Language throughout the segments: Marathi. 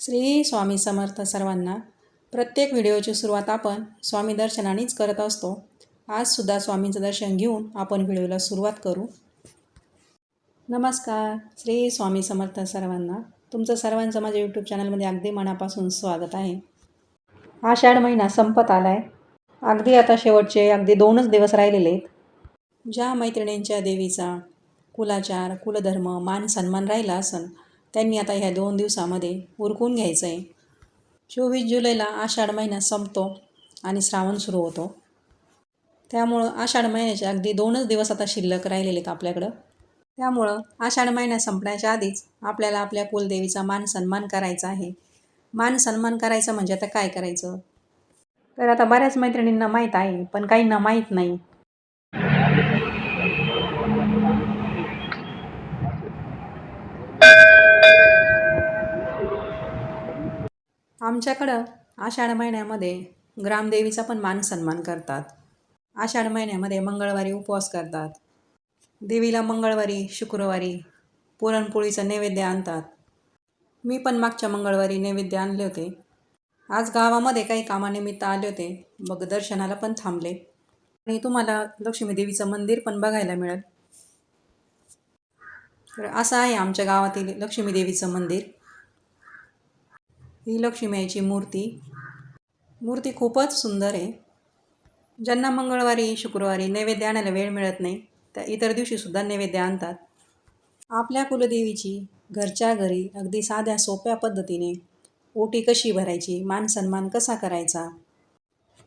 श्री स्वामी समर्थ सर्वांना प्रत्येक व्हिडिओची सुरुवात आपण स्वामी दर्शनानेच करत असतो. आजसुद्धा स्वामींचं दर्शन घेऊन आपण व्हिडिओला सुरुवात करू. नमस्कार. श्री स्वामी समर्थ सर्वांना तुमचं सर्वांचं माझ्या यूट्यूब चॅनलमध्ये अगदी मनापासून स्वागत आहे. आषाढ महिना संपत आला आहे अगदी आता शेवटचे अगदी दोनच दिवस राहिलेले आहेत. ज्या मैत्रिणींच्या देवीचा कुलाचार कुलधर्म मान सन्मान राहिला असन त्यांनी आता ह्या दोन दिवसामध्ये उरकून घ्यायचं आहे चोवीस जुलैला आषाढ महिना संपतो आणि श्रावण सुरू होतो. त्यामुळं आषाढ महिन्याचे अगदी दोनच दिवस आता शिल्लक राहिलेले आहेत आपल्याकडं. त्यामुळं आषाढ महिना संपण्याच्या आधीच आपल्याला आपल्या कुलदेवीचा मान सन्मान करायचा आहे. मान सन्मान करायचं म्हणजे आता काय करायचं? तर आता बऱ्याच मैत्रिणींना माहीत आहे पण काहींना माहीत नाही. आमच्याकडं आषाढ महिन्यामध्ये ग्रामदेवीचा पण मान सन्मान करतात. आषाढ महिन्यामध्ये मंगळवारी उपवास करतात. देवीला मंगळवारी शुक्रवारी पुरणपोळीचं नैवेद्य आणतात. मी पण मागच्या मंगळवारी नैवेद्य आणले होते. आज गावामध्ये काही कामानिमित्त आले होते. मग दर्शनाला पण थांबले. आणि तुम्हाला लक्ष्मी देवीचं मंदिर पण बघायला मिळेल. तर असं आहे आमच्या गावातील लक्ष्मी देवीचं मंदिर. ही लक्ष्मीची मूर्ती. मूर्ती खूपच सुंदर आहे. ज्यांना मंगळवारी शुक्रवारी नैवेद्य आणायला वेळ मिळत नाही त्या इतर दिवशीसुद्धा नैवेद्य आणतात. आपल्या कुलदेवीची घरच्या घरी अगदी साध्या सोप्या पद्धतीने ओटी कशी भरायची मान सन्मान कसा करायचा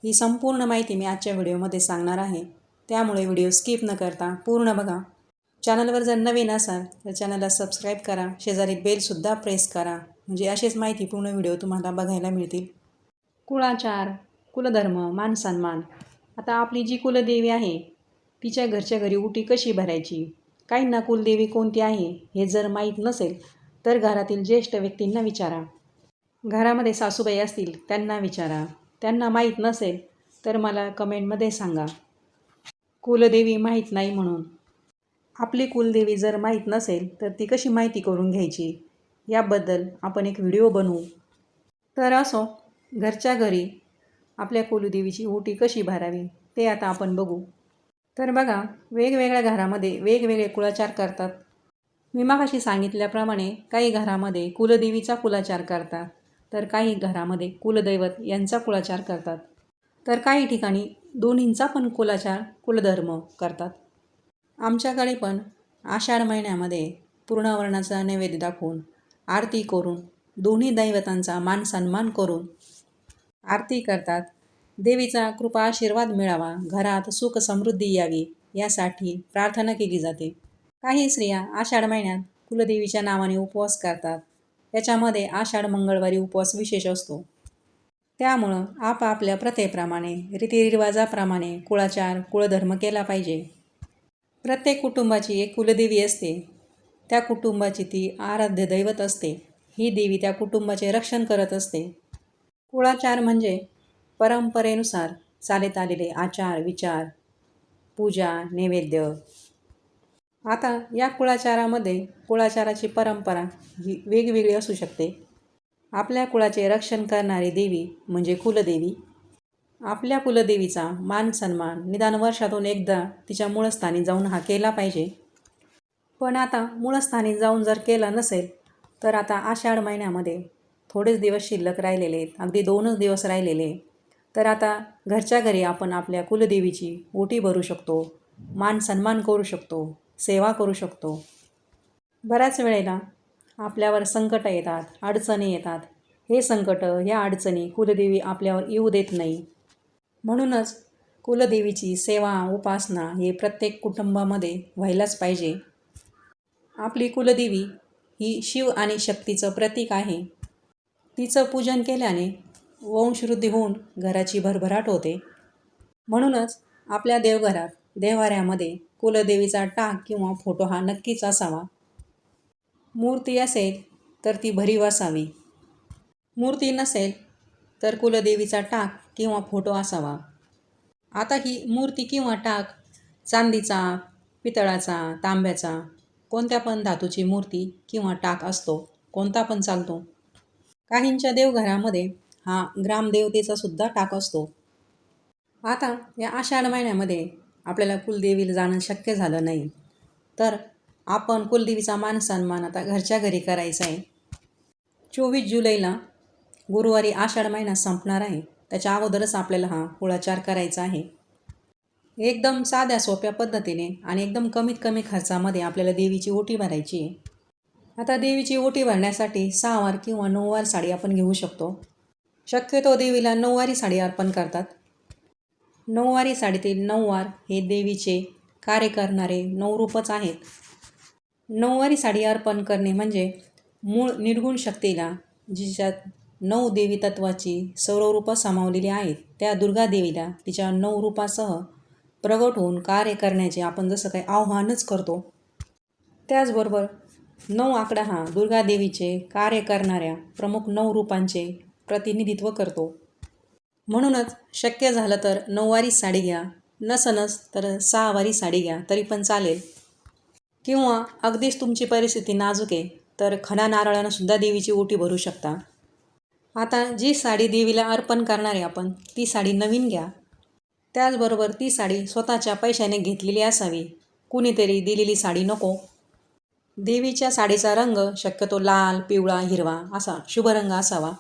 ही संपूर्ण माहिती मी आजच्या व्हिडिओमध्ये सांगणार आहे. त्यामुळे व्हिडिओ स्किप न करता पूर्ण बघा. चॅनलवर जर नवीन असाल तर चॅनलला सबस्क्राईब करा. शेजारी बेलसुद्धा प्रेस करा. म्हणजे अशीच माहिती पूर्ण व्हिडिओ तुम्हाला बघायला मिळतील. कुळाचार कुलधर्म मान सन्मान. आता आपली जी कुलदेवी आहे तिच्या घरच्या घरी उटी कशी भरायची? काहींना कुलदेवी कोणती आहे हे जर माहीत नसेल तर घरातील ज्येष्ठ व्यक्तींना विचारा. घरामध्ये सासूबाई असतील त्यांना विचारा. त्यांना माहीत नसेल तर मला कमेंटमध्ये सांगा. कुलदेवी माहीत नाही म्हणून. आपली कुलदेवी जर माहीत नसेल तर ती कशी माहिती करून घ्यायची? याबद्दल आपण एक व्हिडिओ बनवू. तर असो घरच्या घरी आपल्या कुलदेवीची ओटी कशी भरावी ते आता आपण बघू. तर बघा वेगवेगळ्या घरामध्ये वेगवेगळे कुळाचार करतात. मी मागाशी सांगितल्याप्रमाणे काही घरामध्ये कुलदेवीचा कुलाचार करतात तर काही घरामध्ये कुलदैवत यांचा कुलाचार करतात. तर काही ठिकाणी दोन्हींचा पण कुलाचार कुलधर्म करतात. आमच्याकडे पण आषाढ महिन्यामध्ये पूर्णवर्णाचा नैवेद्य दाखवून आरती करून दोन्ही दैवतांचा मान सन्मान करून. आरती करतात. देवीचा कृपा आशीर्वाद मिळावा घरात सुख समृद्धी यावी यासाठी प्रार्थना केली जाते. काही स्त्रिया आषाढ महिन्यात कुलदेवीच्या नावाने उपवास करतात. याच्यामध्ये आषाढ मंगळवारी उपवास विशेष असतो. त्यामुळं आपापल्या प्रथेप्रमाणे रीतिरिवाजाप्रमाणे कुळाचार कुळधर्म केला पाहिजे. प्रत्येक कुटुंबाची एक कुलदेवी असते. त्या कुटुंबाची ती आराध्य दैवत असते. ही देवी त्या कुटुंबाचे रक्षण करत असते. कुळाचार म्हणजे परंपरेनुसार चालत आलेले आचार विचार पूजा नैवेद्य. आता या कुळाचारामध्ये कुळाचाराची परंपरा ही वेगवेगळी असू शकते. आपल्या कुळाचे रक्षण करणारी देवी म्हणजे कुलदेवी. आपल्या कुलदेवीचा मान सन्मान निदान वर्षातून एकदा तिच्या मूळस्थानी जाऊन हा केला पाहिजे. पण आता मूळस्थानी जाऊन जर केला नसेल तर आता आषाढ महिन्यामध्ये थोडेच दिवस शिल्लक राहिलेले आहेत. अगदी दोनच दिवस राहिलेले तर आता घरच्या घरी आपण आपल्या कुलदेवीची ओटी भरू शकतो मान सन्मान करू शकतो सेवा करू शकतो. बऱ्याच वेळेला आपल्यावर संकट येतात अडचणी येतात. हे संकट ह्या अडचणी कुलदेवी आपल्यावर येऊ देत नाही. म्हणूनच कुलदेवीची सेवा उपासना हे प्रत्येक कुटुंबामध्ये व्हायलाच पाहिजे. आपली कुलदेवी ही शिव आणि शक्तीचं प्रतीक आहे. तिचं पूजन केल्याने वंशवृद्धी होऊन घराची भरभराट होते. म्हणूनच आपल्या देवघरात देवाऱ्यामध्ये कुलदेवीचा टाक किंवा फोटो हा नक्कीच असावा. मूर्ती असेल तर ती भरीव असावी. मूर्ती नसेल तर कुलदेवीचा टाक किंवा फोटो असावा. आता ही मूर्ती किंवा टाक चांदीचा पितळाचा तांब्याचा कोणत्या पण धातूची मूर्ती किंवा टाक असतो कोणता पण चालतो. काहींच्या देवघरामध्ये हा ग्रामदेवतेचा सुद्धा टाक असतो. आता या आषाढ महिन्यामध्ये आपल्याला कुलदेवीला जाणं शक्य झालं नाही. तर आपण कुलदेवीचा मान सन्मान आता घरच्या घरी करायचा आहे. चोवीस जुलैला गुरुवारी आषाढ महिना संपणार आहे. त्याच्या अगोदरच आपल्याला हा कुळाचार करायचा आहे. एकदम साध्या सोप्या पद्धतीने आणि एकदम कमीत कमी खर्चामध्ये आपल्याला देवीची ओटी भरायची आहे. आता देवीची ओटी भरण्यासाठी सहावार किंवा नऊवार साडी आपण घेऊ शकतो. शक्यतो देवीला नऊवारी साडी अर्पण करतात. नऊवारी साडीतील नऊवार हे देवीचे कार्य करणारे नऊ रूपच आहेत. नऊवारी साडी अर्पण करणे म्हणजे मूळ निर्गुण शक्तीला जिच्यात नऊ देवी तत्वाची सर्व रूपं सामावलेली आहेत त्या दुर्गा देवीला तिच्या नऊ रूपासह प्रगट होऊन कार्य करण्याचे आपण जसं काही आव्हानच करतो त्याचबरोबर नऊ आकडा हा दुर्गादेवीचे कार्य करणाऱ्या प्रमुख नऊ रूपांचे प्रतिनिधित्व करतो. म्हणूनच शक्य झालं तर नऊवारी साडी घ्या नसनस तर सहावारी साडी घ्या तरी पण चालेल. किंवा अगदीच तुमची परिस्थिती नाजूक आहे तर खणा नारळानं सुद्धा देवीची ओटी भरू शकता. आता जी साडी देवीला अर्पण करणारे आपण ती साडी नवीन घ्या. त्याचबरोबर ती साडी स्वतःच्या पैशाने घेतलेली असावी. कुणीतरी दिलेली साडी नको. देवीच्या साडीचा रंग शक्यतो लाल पिवळा हिरवा असा शुभ रंग असावा.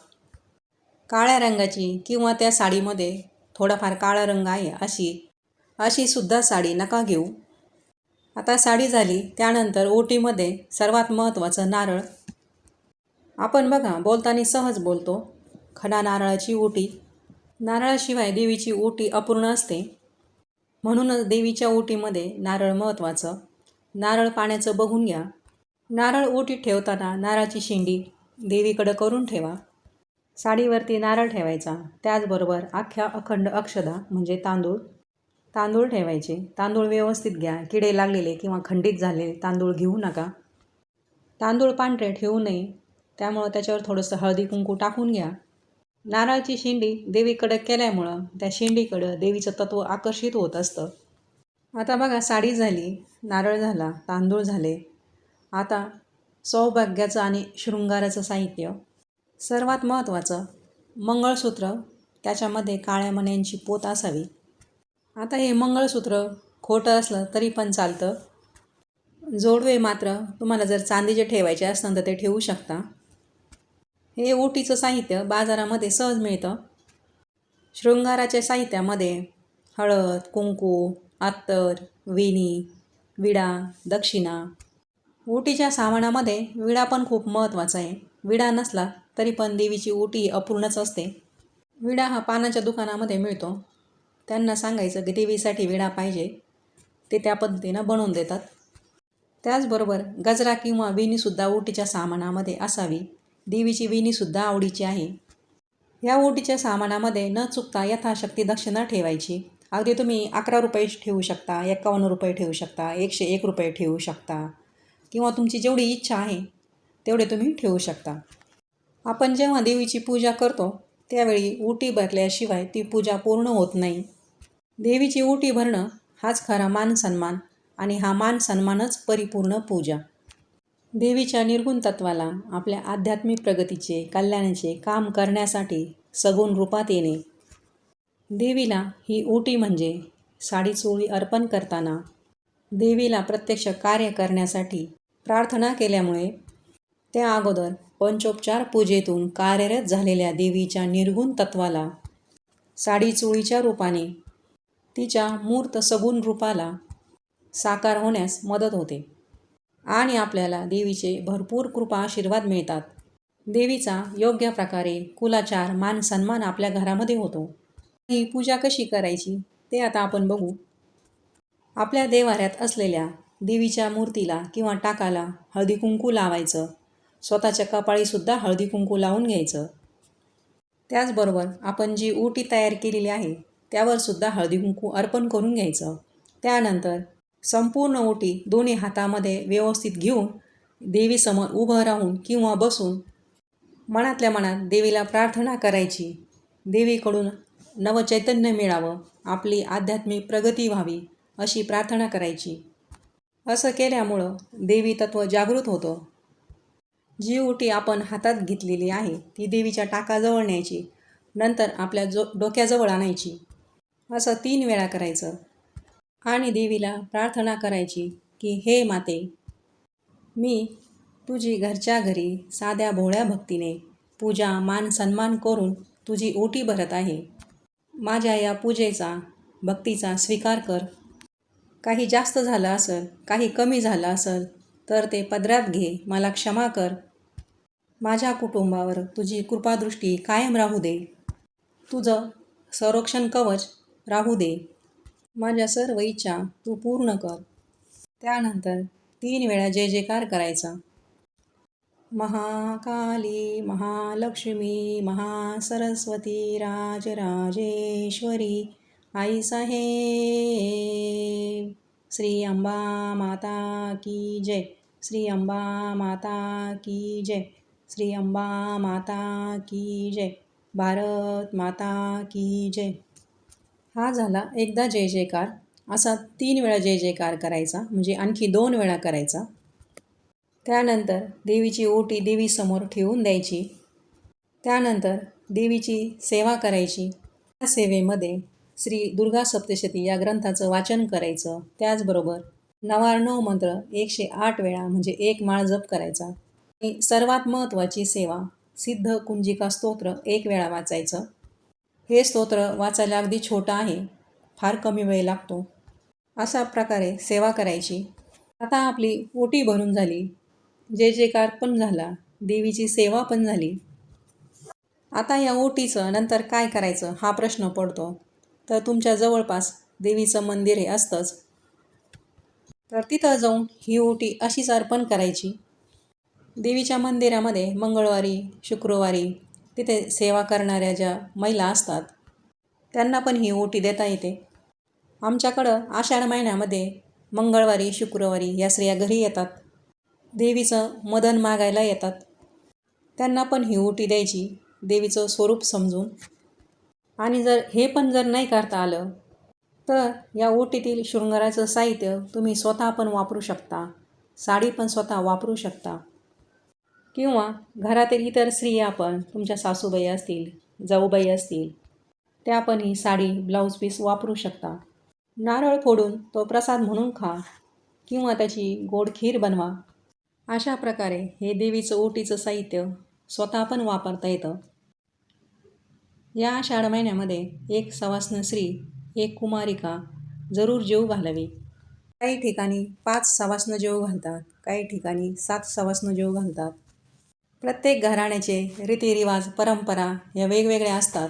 काळ्या रंगाची किंवा त्या साडीमध्ये थोडाफार काळा रंग आहे अशी अशी सुद्धा साडी नका घेऊ. आता साडी झाली त्यानंतर ओटीमध्ये सर्वात महत्त्वाचं नारळ. आपण बघा बोलताना सहज बोलतो खडा नारळाची ओटी. नारळाशिवाय देवीची ओटी अपूर्ण असते. म्हणूनच देवीच्या ओटीमध्ये नारळ महत्त्वाचं. नारळ पाण्याचं बघून घ्या. नारळ ओटीत ठेवताना नारळाची शेंडी देवीकडं करून ठेवा. साडीवरती नारळ ठेवायचा. त्याचबरोबर अख्ख्या अखंड अक्षदा म्हणजे तांदूळ. तांदूळ ठेवायचे. तांदूळ व्यवस्थित घ्या. किडे लागलेले किंवा खंडित झालेले तांदूळ घेऊ नका. तांदूळ पांढरे ठेवू नये. त्यामुळं त्याच्यावर थोडंसं हळदी कुंकू टाकून घ्या. नारळाची शेंडी देवीकडं केल्यामुळं त्या शेंडीकडं देवीचं तत्त्व आकर्षित होत असतं. आता बघा साडी झाली नारळ झाला तांदूळ झाले. आता सौभाग्याचं आणि शृंगाराचं साहित्य. सर्वात महत्त्वाचं मंगळसूत्र त्याच्यामध्ये काळ्या मण्यांची पोत असावी. आता हे मंगळसूत्र खोटं असलं तरी पण चालतं. जोडवे मात्र तुम्हाला जर चांदीचे ठेवायचे असतं तर ते ठेवू शकता. हे ओटीचं साहित्य बाजारामध्ये सहज मिळतं. शृंगाराच्या साहित्यामध्ये हळद कुंकू अत्तर वेणी विडा दक्षिणा. ओटीच्या सामानामध्ये विडा पण खूप महत्त्वाचा आहे. विडा नसला तरी पण देवीची ओटी अपूर्णच असते. विडा हा पानाच्या दुकानामध्ये मिळतो. त्यांना सांगायचं की देवीसाठी विडा पाहिजे. ते त्या पद्धतीनं बनवून देतात. त्याचबरोबर गजरा किंवा वेणीसुद्धा ओटीच्या सामानामध्ये असावी. देवीची वेणीसुद्धा आवडीची आहे. या ओटीच्या सामानामध्ये न चुकता यथाशक्ती दक्षिणा ठेवायची. अगदी तुम्ही अकरा रुपये ठेवू शकता एकावन्न रुपये ठेवू शकता एकशे एक रुपये ठेवू शकता किंवा तुमची जेवढी इच्छा आहे तेवढे तुम्ही ठेवू शकता. आपण जेव्हा देवीची पूजा करतो त्यावेळी उटी भरल्याशिवाय ती पूजा पूर्ण होत नाही. देवीची उटी भरणं हाच खरा मान सन्मान आणि हा मान सन्मानच परिपूर्ण पूजा. देवीच्या निर्गुण तत्वाला आपल्या आध्यात्मिक प्रगतीचे कल्याणाचे काम करण्यासाठी सगुण रूपात येणे. देवीला ही ओटी म्हणजे साडी चोळी अर्पण करताना देवीला प्रत्यक्ष कार्य करण्यासाठी प्रार्थना केल्यामुळे त्या अगोदर पंचोपचार पूजेतून कार्यरत झालेल्या देवीच्या निर्गुण तत्वाला साडी चोळीच्या रूपाने तिच्या मूर्त सगुण रूपाला साकार होण्यास मदत होते. आणि आपल्याला देवीचे भरपूर कृपा आशीर्वाद मिळतात. देवीचा योग्य प्रकारे कुलाचार मान सन्मान आपल्या घरामध्ये होतो. ही पूजा कशी करायची ते आता आपण बघू. आपल्या देवाऱ्यात असलेल्या देवीच्या मूर्तीला किंवा टाकाला हळदी कुंकू लावायचं. स्वतःच्या कपाळीसुद्धा हळदी कुंकू लावून घ्यायचं. त्याचबरोबर आपण जी ओटी तयार केलेली आहे त्यावर सुद्धा हळदी कुंकू अर्पण करून घ्यायचं. त्यानंतर संपूर्ण ओटी दोन्ही हातामध्ये व्यवस्थित घेऊन देवीसमोर उभं राहून किंवा बसून मनातल्या मनात देवीला प्रार्थना करायची. देवीकडून नवचैतन्य मिळावं आपली आध्यात्मिक प्रगती व्हावी अशी प्रार्थना करायची. असं केल्यामुळं देवी तत्व जागृत होतं. जी ओटी आपण हातात घेतलेली आहे ती देवीच्या टाकाजवळ न्यायची नंतर आपल्या जो डोक्याजवळ आणायची. असं तीन वेळा करायचं. आणि देवीला प्रार्थना करायची की हे माते मी तुझी घरच्या घरी साध्या भोळ्या भक्तीने पूजा मान सन्मान करून तुझी ओटी भरत आहे. माझ्या या पूजेचा भक्तीचा स्वीकार कर. काही जास्त झालं असेल काही कमी झालं असेल तर ते पदरात घे मला क्षमा कर. माझ्या कुटुंबावर तुझी कृपादृष्टी कायम राहू दे. तुझं संरक्षण कवच राहू दे. माझ्या सर्व इच्छा तू पूर्ण कर. त्यानंतर तीन वेळा जय जयकार करायचा. महाकाली महालक्ष्मी महासरस्वती राजराजेश्वरी आई साहेब श्री अंबा माता की जय. श्री अंबा माता की जय. श्री अंबा माता की जय. भारत माता की जय. हा झाला एकदा जय जयकार. असा तीन वेळा जय जयकार करायचा म्हणजे आणखी दोन वेळा करायचा. त्यानंतर देवीची ओटी देवीसमोर ठेवून द्यायची. त्यानंतर देवीची सेवा करायची. त्या सेवेमध्ये श्री दुर्गा सप्तशती या ग्रंथाचं वाचन करायचं. त्याचबरोबर नवार्णव मंत्र एकशे आठ वेळा म्हणजे एक माळ जप करायचा. आणि सर्वात महत्त्वाची सेवा सिद्ध कुंजिका स्तोत्र एक वेळा वाचायचं. हे स्तोत्र वाचायला अगदी छोटं आहे. फार कमी वेळ लागतो. अशा प्रकारे सेवा करायची. आता आपली ओटी भरून झाली. जे जयकार पण झाला. देवीची सेवा पण झाली. आता या ओटीचं नंतर काय करायचं हा प्रश्न पडतो. तर तुमच्या जवळपास देवीचं मंदिर हे असतंच. तर तिथं जाऊन ही ओटी अशीच अर्पण करायची. देवीच्या मंदिरामध्ये मंगळवारी शुक्रवारी तिथे सेवा करणाऱ्या ज्या महिला असतात त्यांना पण ही ओटी देता येते. आमच्याकडं आषाढ महिन्यामध्ये मंगळवारी शुक्रवारी या स्त्रिया घरी येतात. देवीचं मदन मागायला येतात. त्यांना पण ही ओटी द्यायची देवीचं स्वरूप समजून. आणि जर हे पण जर नाही करता आलं तर या ओटीतील शृंगाराचं साहित्य तुम्ही स्वतः पण वापरू शकता साडी पण स्वतः वापरू शकता. किंवा घरातील इतर स्त्रिया पण तुमच्या सासूबाई असतील जाऊबाई असतील त्या पण ही साडी ब्लाऊज पीस वापरू शकता. नारळ फोडून तो प्रसाद म्हणून खा किंवा त्याची गोड खीर बनवा. अशा प्रकारे हे देवीचं ओटीचं साहित्य स्वतः पण वापरता येतं. या आषाढ महिन्यामध्ये एक सवासन स्त्री एक कुमारिका जरूर जेव घालावी. काही ठिकाणी पाच सवासनं जेव घालतात काही ठिकाणी सात सवासनं जेव घालतात. प्रत्येक घराण्याचे रीतिरिवाज परंपरा या वेगवेगळ्या असतात.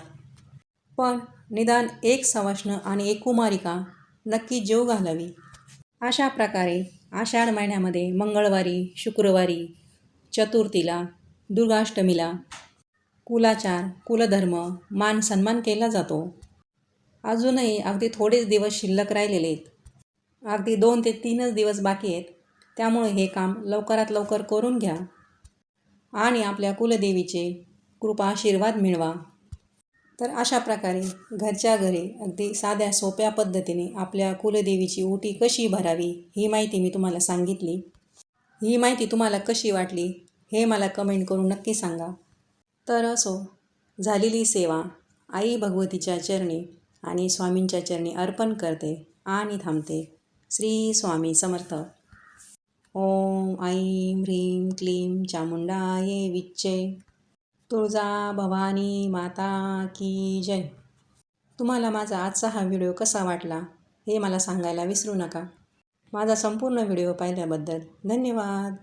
पण निदान एक सवाष्ण आणि एक कुमारिका नक्की जीव घालावी. अशा प्रकारे आषाढ महिन्यामध्ये मंगळवारी शुक्रवारी चतुर्थीला दुर्गाष्टमीला कुलाचार कुलधर्म मान सन्मान केला जातो. अजूनही अगदी थोडेच दिवस शिल्लक राहिलेले आहेत. अगदी दोन ते तीनच दिवस बाकी आहेत. त्यामुळे हे काम लवकरात लवकर करून घ्या. आणि आपल्या कुलदेवीचे कृपा आशीर्वाद मिळवा. तर अशा प्रकारे घरच्या घरी अगदी साध्या सोप्या पद्धतीने आपल्या कुलदेवीची ओटी कशी भरावी ही माहिती मी तुम्हाला सांगितली. ही माहिती तुम्हाला कशी वाटली हे मला कमेंट करून नक्की सांगा. तर असो झालेली सेवा आई भगवतीच्या चरणी आणि स्वामींच्या चरणी अर्पण करते आणि थांबते. श्री स्वामी समर्थ. ओम ऐं ह्रीं क्लीं चामुंडाये विच्चे। तुळजा भवानी माता की जय। तुम्हाला माझा आजचा हा व्हिडिओ कसा वाटला हे मला सांगायला विसरू नका। माझा संपूर्ण व्हिडिओ पाहिल्याबद्दल धन्यवाद।